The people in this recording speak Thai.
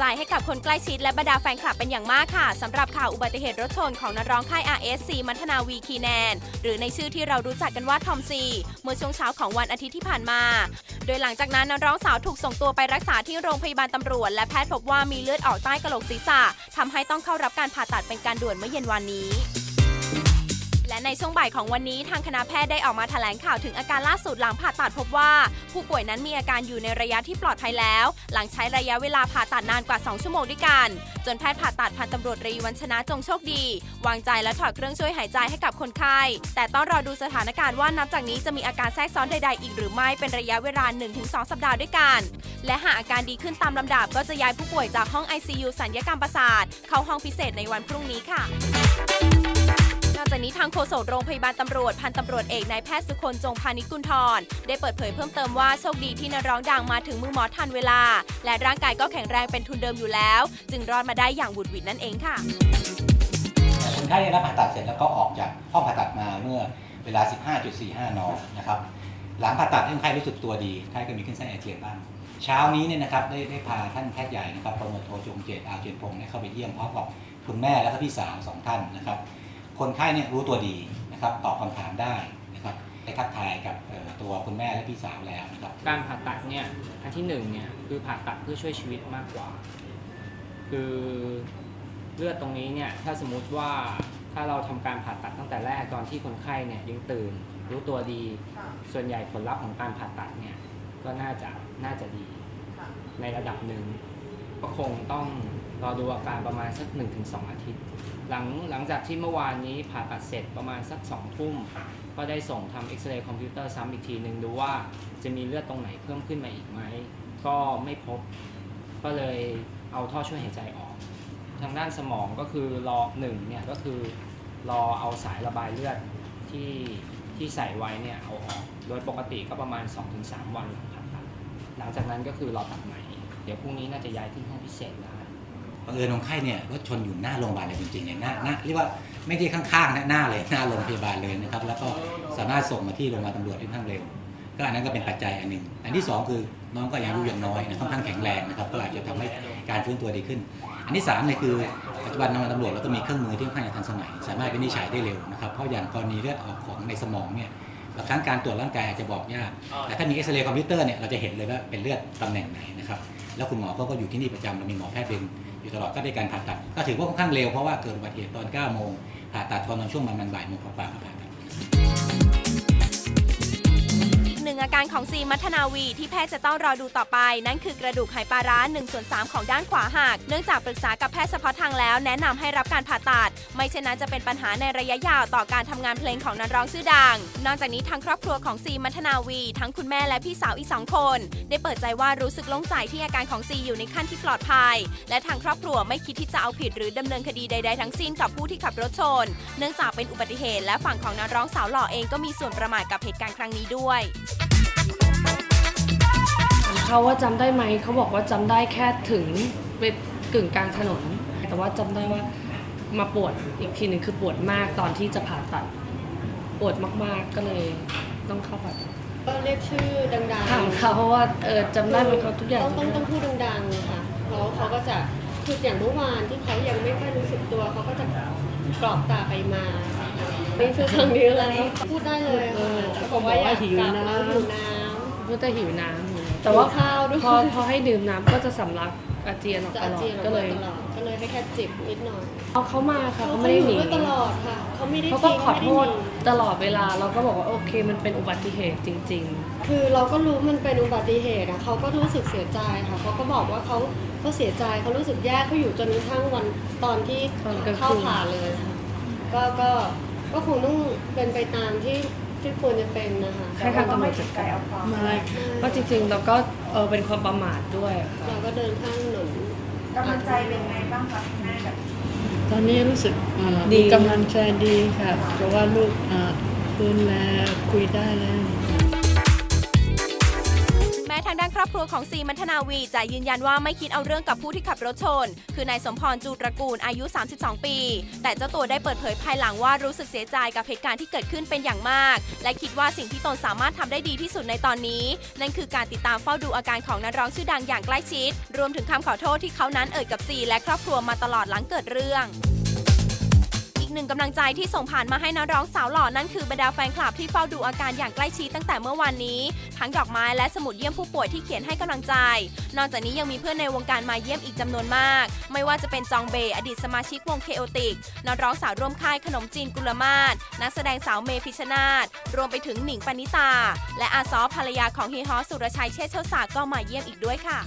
ใจให้กับคนใกล้ชิดและบรรดาแฟนคลับเป็นอย่างมากค่ะสำหรับข่าวอุบัติเหตุรถชนของนักร้องค่าย RSC มัทนาวีคีแนน หรือในชื่อที่เรารู้จักกันว่าทอมซี เมื่อช่วงเช้าของวันอาทิตย์ที่ผ่านมา โดยหลังจากนั้นนักร้องสาวถูกส่งตัวไปรักษาที่โรงพยาบาลตำรวจ และแพทย์พบว่ามีเลือดออกใต้กระโหลกศีรษะทำให้ต้องเข้ารับการผ่าตัดเป็นการด่วนเมื่อเย็นวันนี้ และในช่วงบ่ายของวันนี้ทางคณะแพทย์ได้ออกมาแถลงข่าวถึงอาการล่าสุดหลังผ่าตัดพบว่า ผู้ป่วยนั้นมีอาการอยู่ในระยะที่ปลอดภัยแล้ว หลังใช้ระยะเวลาผ่าตัดนานกว่า 2 ชั่วโมงด้วยกัน จนแพทย์ผ่าตัดพันตำรวจรีวันชนะจงโชคดี วางใจและถอดเครื่องช่วยหายใจให้กับคนไข้ แต่ต้องรอดูสถานการณ์ว่านับจากนี้จะมีอาการแทรกซ้อนใดๆ อีกหรือไม่เป็นระยะเวลา 1-2 สัปดาห์ด้วยกัน และหากอาการดีขึ้นตามลำดับ ก็จะย้ายผู้ป่วยจากห้อง ICU สัญญกรรมประสาทเข้าห้องพิเศษในวันพรุ่งนี้ค่ะ จากนี้ทางโฆษกโรงพยาบาลตำรวจพันตำรวจเอกนายแพทย์สุคนจงพานิชกุลทรได้เปิดเผยเพิ่มเติมว่าโชคดีที่นักร้องดังมาถึงมือหมอทันเวลา และร่างกายก็แข็งแรงเป็นทุนเดิมอยู่แล้ว จึงรอดมาได้อย่างบุดหวิดนั่นเองค่ะคนไข้ได้รับผ่าตัดเสร็จแล้วก็ออกจากห้องผ่าตัดมาเมื่อเวลา 15.45 นนะครับหลังผ่าตัดคนไข้รู้สึกตัวดีไข้ก็มีขึ้นไส้อาเจียนบ้าง เช้านี้เนี่ยนะครับได้ได้พาท่านแพทย์ใหญ่นะครับประดมโทจงเจตอาเจียนพงศ์เข้าไปเยี่ยมพร้อมกับคุณแม่และก็พี่สาวสองท่านนะครับ คนไข้เนี่ยรู้ตัวดีนะครับตอบคำถามได้นะครับได้ทักทายกับเอ่อตัวคุณแม่และพี่สาวแล้วนะครับการผ่าตัดเนี่ยอันที่หนึ่งเนี่ยคือผ่าตัดเพื่อช่วยชีวิตมากกว่า คือเลือดตรงนี้เนี่ยถ้าสมมุติว่าถ้าเราทำการผ่าตัดตั้งแต่แรกตอนที่คนไข้เนี่ยยังตื่น รู้ตัวดี ส่วนใหญ่ผลลัพธ์ของการผ่าตัดเนี่ยก็น่าจะน่าจะดีในระดับหนึ่ง ก็คงต้องรอดูอาการประมาณสัก 1-2 อาทิตย์ หลังหลังจากที่เมื่อวานนี้ผ่าตัดเสร็จประมาณสัก 2 ทุ่ม ก็ได้ส่งทำเอ็กซเรย์คอมพิวเตอร์ซ้ำอีกทีหนึ่งดูว่าจะมีเลือดตรงไหนเพิ่มขึ้นมาอีกไหม ก็ไม่พบ ก็เลยเอาท่อช่วยหายใจออก ทางด้านสมองก็คือรอหนึ่งเนี่ยก็คือรอเอาสายระบายเลือดที่ที่ใส่ไว้เนี่ยเอาออก โดยปกติก็ประมาณ 2-3 วันหลังผ่าตัด หลังจากนั้นก็คือรอตัดใหม่ เดี๋ยวพรุ่งนี้น่าจะย้ายขึ้นห้องพิเศษได้บังเอิญคนไข้เนี่ยรถชนอยู่หน้าโรงพยาบาลเลยจริงๆเนี่ยหน้าหน้าเรียกว่าไม่ได้ข้างๆนะหน้าเลยหน้าโรงพยาบาลเลยนะครับ แล้วก็สามารถส่งมาที่โรงพยาบาลตำรวจได้ค่อนข้างเร็ว ก็อันนั้นก็เป็นปัจจัยอันหนึ่งอันที่สองคือน้องก็ยังอายุยังน้อยนะค่อนข้างแข็งแรงนะครับก็อาจจะทำให้การฟื้นตัวดีขึ้น อันที่สามเนี่ยคือปัจจุบันโรงพยาบาลตำรวจเราก็มีเครื่องมือที่ค่อนข้างจะทันสมัย สามารถวินิจฉัยได้เร็วนะครับเพราะอย่างกรณีเลือดออกของในสมองเนี่ย บางครั้งการตรวจร่างกายอาจจะบอกยากแต่ถ้ามีเอ็กซเรย์คอมพิวเตอร์เนี่ยเราจะเห็นเลยว่าเป็นเลือดตำแหน่งไหนนะครับแล้วคุณหมอเขาก็อยู่ที่นี่ประจำเรามีหมอแพทย์เป็นอยู่ตลอดก็ได้การผ่าตัด ก็ถือว่าค่อนข้างเร็วเพราะว่าเกิดอุบัติเหตุตอน9โมงผ่าตัดตอนช่วงประมาณบ่ายโมงกว่าๆก็ผ่าตัด อาการของซีมัทนาวีที่แพทย์จะต้องรอดูต่อไป นั่นคือกระดูกไหปลาร้า1ส่วน3ของด้านขวาหัก เนื่องจากปรึกษากับแพทย์เฉพาะทางแล้วแนะนำให้รับการผ่าตัด ไม่เช่นนั้นจะเป็นปัญหาในระยะยาวต่อการทำงานเพลงของนักร้องชื่อดัง นอกจากนี้ทางครอบครัวของซีมัทนาวี ทั้งคุณแม่และพี่สาวอีกสองคน ได้เปิดใจว่ารู้สึกโล่งใจที่อาการของซีอยู่ในขั้นที่ปลอดภัย และทางครอบครัวไม่คิดที่จะเอาผิดหรือดำเนินคดีใด ๆ ทั้งสิ้นกับผู้ที่ขับรถชน เนื่องจากเป็นอุบัติเหตุและฝั่งของนักร้องสาวหล่อเองก็มีส่วนประมาทกับเหตุการณ์ครั้งนี้ด้วย เขาว่าจำได้ไหมเขาบอกว่าจำได้แค่ถึงไปกึ่งกลางถนน แต่ว่าจำได้ว่ามาปวดอีกทีหนึ่งคือปวดมากตอนที่จะผ่าตัด ปวดมากๆก็เลยต้องเข้าผ่าตัดก็เรียกชื่อดังถามเขาว่าเออจำได้ไหมเขาทุกอย่างต้องต้องต้องพูดดังๆค่ะเพราะเขาก็จะคืออย่างเมื่อวานที่เขายังไม่ค่อยรู้สึกตัวเขาก็จะกรอกตาไปมานี่คือครั้งนี้แล้วพูดได้เลยค่ะเขาบอกว่าอยากกลับแล้วหิวน้พูดแต่หิวน้ำำ แต่ว่าหิข้าวด้วยพอพอให้ดื่มน้ำก็จะสำลักอาเจียนออกจะตอาลอดเจียนออกก็มาเลยตลอดก็เลยให้แค่จิบนิดหน่อยเอาเขามาค่ะเขาเขาไม่ไม่ได้ได้หหนีนีตลอดค่ะเขาไม่ได้เขาก็ทิ้งขอโทษไม่ได้หนี ตลอดเวลาเราก็บอกว่าโอเค มันเป็นอุบัติเหตุจริงๆคือเราก็รู้มันเป็นอุบัติเหตุอะเขาก็รู้สึกเสียใจค่ะเขาก็บอกว่าเขาเขาเสียใจเขารู้สึกแย่เขาอยู่จนกระทั่งวันตอนที่ตอนกลางคืน เข้าผ่าเลยค่ะก็ก็ก็คงต้องเป็นไปตามที่ ที่ควรจะเป็นนะคะให้ทางตำรวจจัดการไม่เพราะจริงๆเราก็เออเป็นความประมาทด้วยอะค่ะเราก็เดินข้างถนนกำลังใจเป็นไงบ้างคะคุณแม่กับตอนนี้รู้สึกเอ่อมีกำลังใจดีค่ะ เพราะว่าลูกเอ่อฟื้นแล้วคุยได้แล้วแม้ ทางด้านครอบครัวของซีมัทนาวีจะยืนยันว่าไม่คิดเอาเรื่องกับผู้ที่ขับรถชน คือนายสมพรจูตระกูลอายุ 32 ปี แต่เจ้าตัวได้เปิดเผยภายหลังว่ารู้สึกเสียใจกับเหตุการณ์ที่เกิดขึ้นเป็นอย่างมาก และคิดว่าสิ่งที่ตนสามารถทำได้ดีที่สุดในตอนนี้ นั่นคือการติดตามเฝ้าดูอาการของนักร้องชื่อดังอย่างใกล้ชิด รวมถึงคำขอโทษที่เขานั้นเอ่ยกับซีและครอบครัวมาตลอดหลังเกิดเรื่อง กหนึ่งกำลังใจที่ส่งผ่านมาให้นักร้องสาวหล่อนั่นคือบรรดาแฟนคลับที่เฝ้าดูอาการอย่างใกล้ชิดตั้งแต่เมื่อวานนี้ ทั้งดอกไม้และสมุดเยี่ยมผู้ป่วยที่เขียนให้กำลังใจ นอกจากนี้ยังมีเพื่อนในวงการมาเยี่ยมอีกจำนวนมาก ไม่ว่าจะเป็นจองเบย์อดีตสมาชิกวงเคโอติกนักร้องสาวร่วมค่ายขนมจีนกุลมาศนักแสดงสาวเมพิชนาธรวมไปถึงหนิงปณิตา และอาซอภรรยาของเฮียฮอสุรชัยเชษฐ์เชษฐศาสตร์ก็มาเยี่ยมอีกด้วยค่ะ